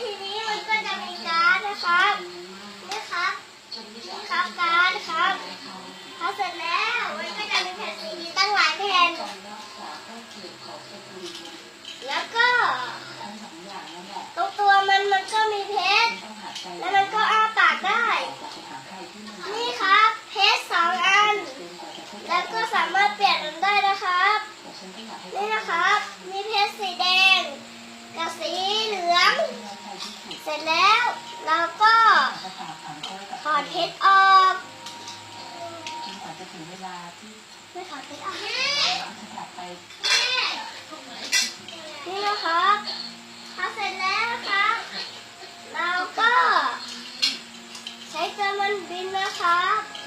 ทีนี้มันก็จะมีการ์ดนะครับนี่ครับนี่ครับการ์ดครับพอเสร็จแล้วมันก็จะมีแผ่นซีดีตั้งหลายแผ่นแล้วก็ตรงตัวมันมันก็มีเพชรแล้วมันก็อ้าปากได้ นี่ครับเพชรสองอัน แล้วก็สามารถเปลี่ยนมันได้นะครับ นี่นะครับ มีเพชรสีแดง กับสีเหลือง เส ร็จแล้วเราก็ถอดเพชรออกไม่ถอดเพชรออกนี่นะครับพอเสร็จแล้วนะครับเราก็ใช้จรวดบินนะครับ